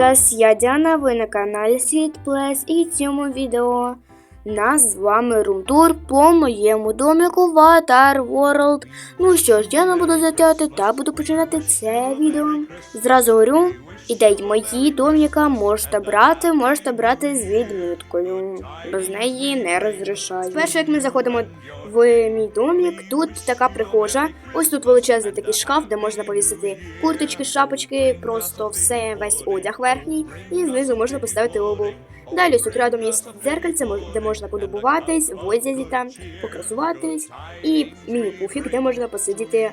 гайс, я Діана, ви на каналі Світ Плес і в цьому відео нас з вами румтур по моєму домику в Avatar World. Ну що ж, я не буду затягати та буду починати це відео. Зразу говорю, ідей мої доміка можете брати, можете брати з відміткою. Без неї не розрішаю. Спершу, як ми заходимо в мій домик, тут така прихожа. Ось тут величезний такий шкаф, де можна повісити курточки, шапочки, просто все, весь одяг верхній, і знизу можна поставити обув. Далі ось тут рядом є дзеркальце, де можна полюбуватись, в одязі там, покрасуватись, і міні-пуфік, де можна посидіти.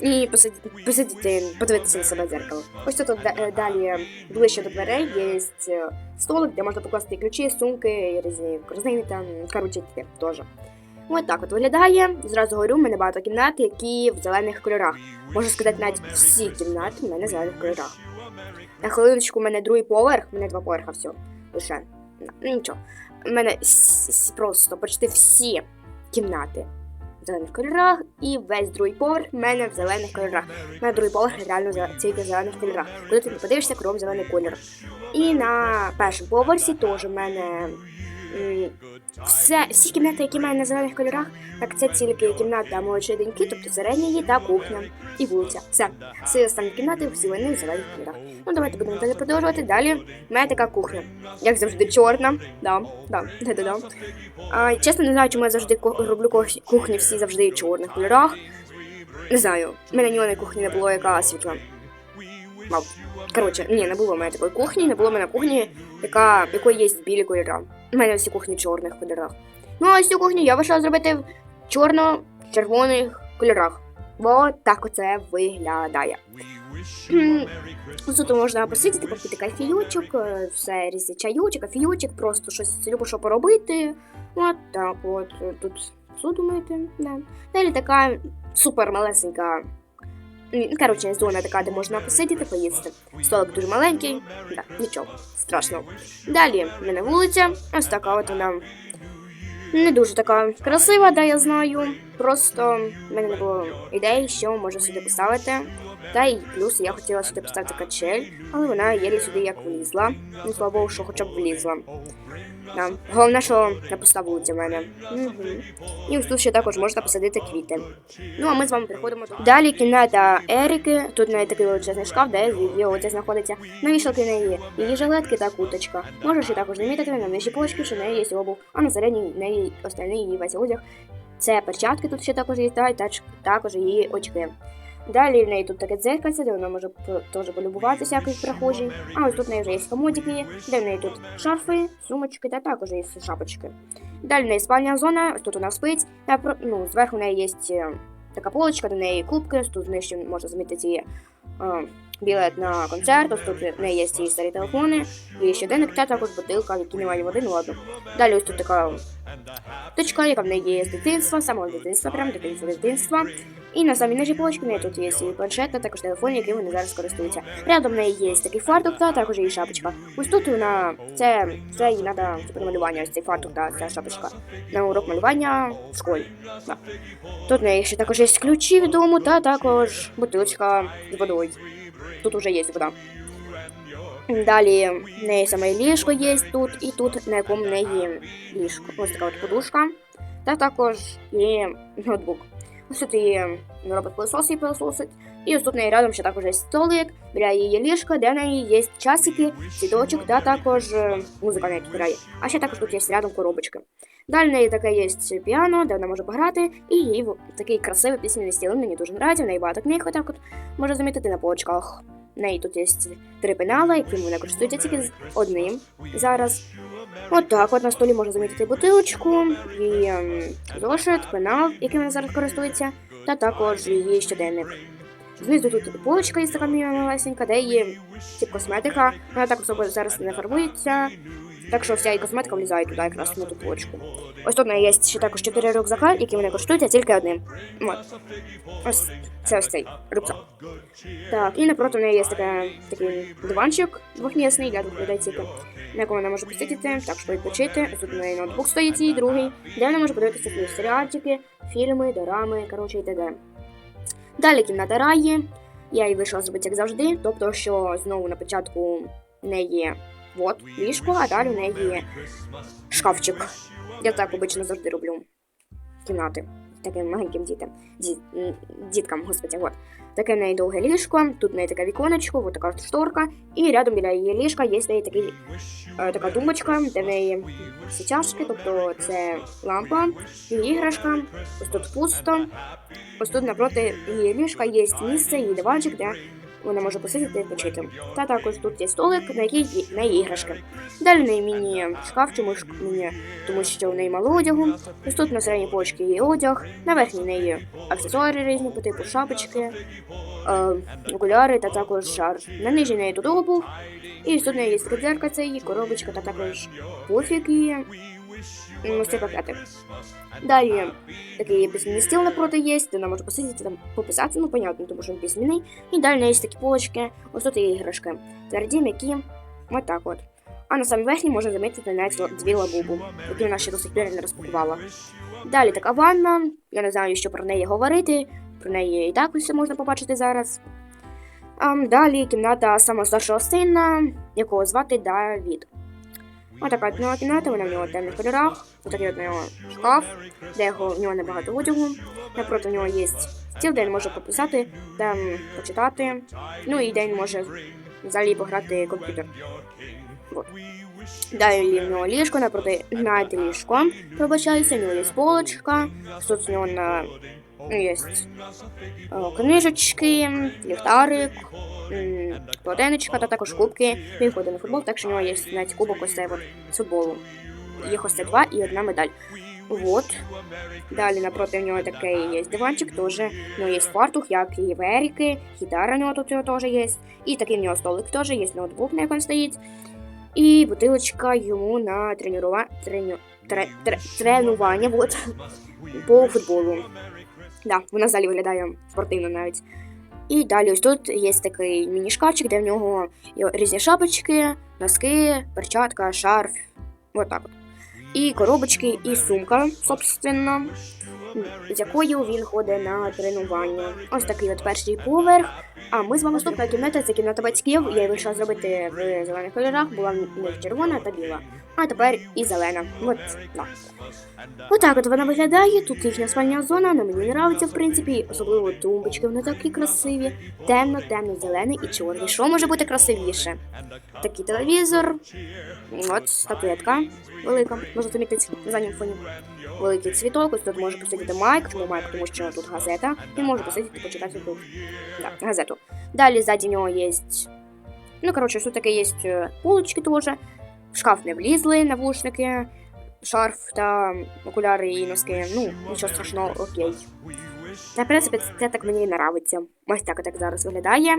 І посидіти, посидіти, подивитися на себе в дзеркало. Ось тут е, далі ближче до дверей є е, столик, де можна покласти ключі, сумки, різні корзини там, коротше, теж. Ось так от виглядає. Зразу говорю, в мене багато кімнат, які в зелених кольорах. Можна сказати, навіть всі кімнати в мене в зелених кольорах. На хвилиночку, у мене другий поверх, у мене два поверха все. Лише. Ну нічого. У мене просто почти всі кімнати в зелених кольорах, і весь другий поверх в мене в зелених кольорах. Мене другий поверх реально тільки в зелених кольорах. Коли ти не подивишся, кругом зелений колір. І на першому поверсі теж в мене. Все, всі кімнати, які мене на зелених кольорах, так це тільки кімната молодшої доньки, тобто середня її та кухня і вулиця. Все. Всі останні кімнати, всі вони в зелених кольорах. Ну, давайте будемо далі продовжувати. Далі в мене така кухня. Як завжди, чорна. Да, да, да, да, да. А, чесно, не знаю, чому я завжди роблю кухні всі завжди в чорних кольорах. Не знаю, в мене ні одної кухні не було, яка світла. Мав. Коротше, ні, не було в мене такої кухні, не було в мене кухні, яка, якої є білі кольори. У мене всі кухні в чорних кольорах. Ну, а ось цю кухню я вирішила зробити в чорно-червоних кольорах. Бо так оце виглядає. Хм, Тут можна посидіти, попити кофійочок, е, все різні чайочок, кофійочок, просто щось любо що поробити. От так от. Тут суду мити. Да. Далі така супер малесенька. М, Коротше, зона така, де можна посидіти, поїсти. Столик дуже маленький, да, нічого страшного. Далі в мене вулиця, ось така от вона. Не дуже така красива, да, я знаю. Просто в мене не було ідей, що можна сюди поставити. Та й плюс я хотіла сюди поставити качель, але вона єлі сюди як влізла. Ну, слава Богу, що хоча б влізла. Да. Головне, що не пуста вулиця в мене. Угу. І тут ще також можна посадити квіти. Ну, а ми з вами приходимо до. Далі кімната Еріки. Тут неї такий величезний шкаф, де її одяг знаходиться. На в неї її жилетки та куточка. Можеш ще також замітити на нижній полочці, що в неї є обув, а на середній неї остальний її весь одяг. Це перчатки тут ще також є, та й також її очки. Далі в неї тут таке дзеркальце, де вона може теж полюбуватися, як прохожий. А ось тут в неї вже є комодики, де в неї тут шарфи, сумочки та також є шапочки. Далі в неї спальня зона, ось тут вона спить. Та ну, зверху в неї є е, така полочка, до неї кубки, тут нижче можна замітити її е, білет на концерт, ось тут в неї є ці старі телефони, і щоденник та також бутилка, в якій немає води, ну ладно. Далі ось тут така точка, яка в неї є з дитинства, самого дитинства, прям дитинства дитинства. І на самій нижній полочці в неї тут є і планшет, та також телефон, яким вони зараз користуються. Рядом в неї є такий фартук, та також її шапочка. Ось тут вона це, це їй треба типу, малювання, ось цей фартук та ця шапочка. На урок малювання в школі. Да. Тут в неї ще також є ключі від дому, та також бутилочка з водою. Тут вже є вода. Далі в неї саме ліжко є тут, і тут на якому в неї ліжко. Ось така от подушка. Та також є ноутбук. Ось тут її робить пилосос і пилососить. І ось тут неї рядом ще також є столик, біля її ліжка, де в неї є часики, цвіточок, та також е, музика на грає. А ще також тут є рядом коробочки. Далі в неї таке є піано, де вона може пограти, і її такий красивий пісенний стіл. Мені дуже подобається, в неї багато книг, отак от може замітити на полочках. Неї тут є три пенала, яким вона користується тільки з одним зараз. От так, от на столі можна замітити бутилочку, її ем, зошит, пенал, яким вона зараз користується, та також її щоденник. Знизу тут полочка є така малесенька, де є тип косметика. Вона так особо зараз не фарбується. Так що вся її косметика влізає туди якраз на ту полочку. Ось тут в неї є ще також чотири рюкзака, які вони коштуються тільки одним. От. Ось це ось цей рюкзак. Так, і напроти в неї є таке, такий диванчик двохмісний для двох людей тільки, на якому вона може посидіти, так що відпочити. Ось тут в неї ноутбук стоїть і другий, де вона може подивитися свої серіальчики, фільми, дорами, коротше і т.д. Далі кімната Раї. Я її вирішила зробити як завжди, тобто, що знову на початку в неї от ліжко, а далі в неї шкафчик. Я так обично завжди роблю кімнати таким маленьким дітям. Ді, діткам, господи, от. Таке в неї довге ліжко, тут в неї таке віконечко, от така шторка, і рядом біля її ліжка є в неї такий, е, така тумбочка, де в неї всі чашки, тобто це лампа, іграшка, ось тут пусто. Ось тут напроти її ліжка є місце, її диванчик, де вона може посидіти і відпочити. Та також тут є столик, на який є- в неї іграшки. Далі в неї міні-шкаф, чому ж міні, тому що в неї мало одягу. Ось тут на середній полочці є одяг, на верхній неї аксесуари різні по типу шапочки, е, окуляри та також шар. На нижній неї тут обув. І ось тут в неї є скрипдерка, це її коробочка та також і м, ось цей пакетик. Далі такий письменний стіл напроти є, де вона може посидіти там пописати, ну понятно, тому що він письменний. І далі є такі полочки, ось тут є іграшки. Тверді, м'які, от так от. А на самій верхній можна замітити навіть дві лабубу, які вона ще до сих пір не розпакувала. Далі така ванна, я не знаю, що про неї говорити, про неї і так усе можна побачити зараз. А, далі кімната самого старшого сина, якого звати Давід. Отака от нова нього кімната, вона в нього в темних кольорах, отакий от нього шкаф, де його, в нього небагато одягу. Напроти в нього є стіл, де він може пописати, там почитати. Ну і де він може взагалі пограти комп'ютер. Вот. Далі в нього ліжко, напроти над ліжком, пробачаюся, в нього полочка, тут в нього на ну, є е, книжечки, ліхтарик, м, полотенечка та також кубки. Він ходить на футбол, так що в нього є навіть кубок ось цей от футболу. Їх ось це два і одна медаль. Вот. Далі напроти в нього такий є диванчик, теж в нього є фартух, як і в Еріки, гітара в нього тут теж є. І такий в нього столик теж, є ноутбук, на якому стоїть. І бутилочка йому на тренування, треню, тре, тре, тренування вот, по футболу. Да, вона взагалі виглядає спортивно навіть. І далі ось тут є такий міні-шкафчик, де в нього різні шапочки, носки, перчатка, шарф. Вот так от. І коробочки, і сумка, собственно, з якою він ходить на тренування. Ось такий от перший поверх. А ми з вами наступна кімната, це кімната батьків. Я вирішила зробити в зелених кольорах, була в них червона та біла. А тепер і зелена. От, да. Отак от вона виглядає. Тут їхня спальня зона, вона мені подобається, в принципі, особливо тумбочки, вони такі красиві. Темно, темно, зелений і чорний. Що може бути красивіше? Такий телевізор, от статуетка велика, можна замітити на задньому фоні. Великий цвіток, ось тут може посидіти Майк. Чому Майк? Тому що тут газета. Він може посидіти почитати тут да, газету. Далі ззаді нього є. Ну, коротше, тут таке є е, полочки теж. В шкаф не влізли навушники, шарф та окуляри і носки. Ну, нічого страшного, окей. В принципі, це так мені і нравиться. Ось так так зараз виглядає.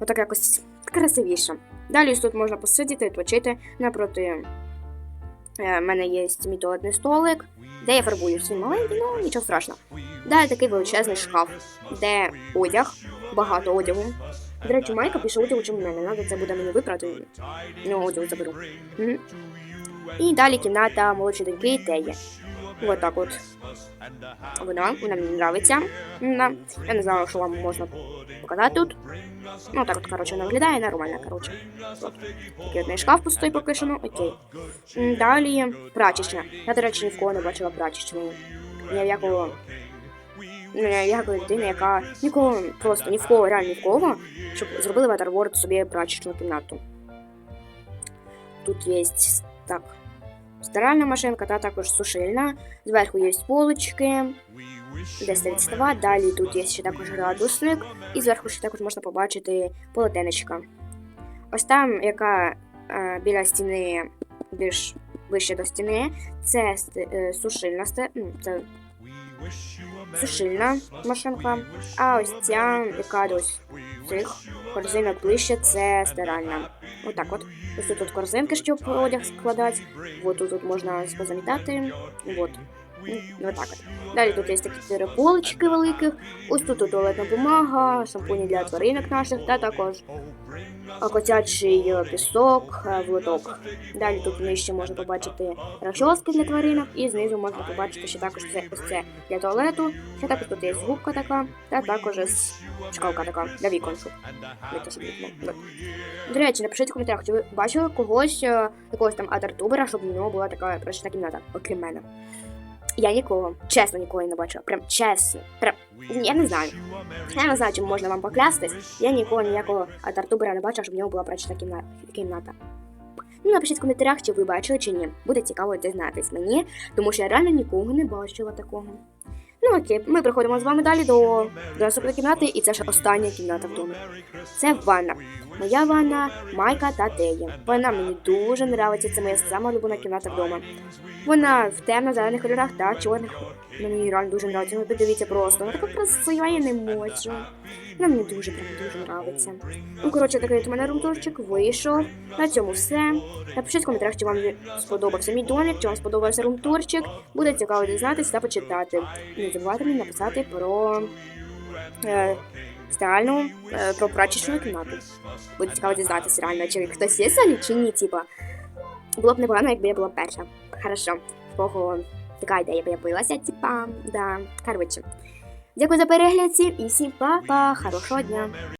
Отак якось красивіше. Далі тут можна посидіти, відпочити. Напроти е, в мене є мій туалетний столик, де я фарбуюсь. Він маленький, ну нічого страшного. Далі такий величезний шкаф, де одяг, багато одягу. До речі, майка більше одягу, чим в мене. Надо це буде мені випрати. Ну, одягу заберу. Мгм. І далі кімната молодшої доньки Теї. Вот так от. Вона, вона мені подобається. Я не знала, що вам можна показати тут. Ну так от, коротше, вона виглядає нормально, коротше. От. Такий одний шкаф пустий поки що, ну окей. Далі прачечня. Я, до речі, ні в кого не бачила прачечної. Ні в якого. Ну, якої людини, яка нікого, просто ні в кого, реально ні в кого, щоб зробили в Waterworld собі прачечну кімнату. Тут є так. Стиральна машинка та також сушильна. Зверху є полочки, де става. Далі тут є ще також градусник, і зверху ще також можна побачити полотенечка. Ось там, яка е, біля стіни, більш вище до стіни, це е, сушильна ну, це сушильна машинка. А ось ця, яка до цих корзинок ближче, це стиральна. Отак от. Ось тут, корзинки, щоб одяг складати. От тут можна позамітати. От. Ну, отак. Далі тут є такі чотири полички великих. Ось тут туалетна бумага, шампуні для тваринок наших, та також котячий е, пісок, е, в лоток. Далі тут нижче можна побачити розчоски для тваринок, і знизу можна побачити ще також це ось це для туалету. Ще також тут є губка така, та також шкалка така для вікон. щоб вийти собі вікно. Вот. До речі, напишіть в коментарях, чи ви бачили когось, е, якогось там атартубера, щоб у нього була така прочна кімната, окрім мене. Я нікого, чесно, нікого не бачила. Прям чесно. Прям я не знаю. Я не знаю, чим можна вам поклястись. Я нікого ніякого атартубера не бачила, щоб в нього була кімна- кімната. Ну, напишіть в коментарях, чи ви бачили чи ні. Буде цікаво дізнатись мені, тому що я реально нікого не бачила такого. Ну окей, ми приходимо з вами далі до, до наступної кімнати, і це ж остання кімната в домі. Це ванна. Моя ванна, Майка та Теї. Вона мені дуже подобається, це моя сама улюблена кімната вдома. Вона в темно-зелених кольорах та чорних. Мені реально дуже подобається. Ну подивіться просто. Вона така красива, я не можу. Вона мені дуже прям дуже подобається. Ну, коротше, такий у мене румтурчик вийшов. На цьому все. Напишіть в коментарях, чи вам сподобався мій домик, чи вам сподобався румтурчик. Буде цікаво дізнатися та почитати. Не забувайте мені написати про е, стиральну, е, про прачечну кімнату. Буде цікаво дізнатися реально, чи хтось є взагалі, чи ні, типа. Було б непогано, якби я була перша. Хорошо, в кого така ідея появилася, типа, да. Коротше. Дякую за перегляд і всім па-па, хорошого дня.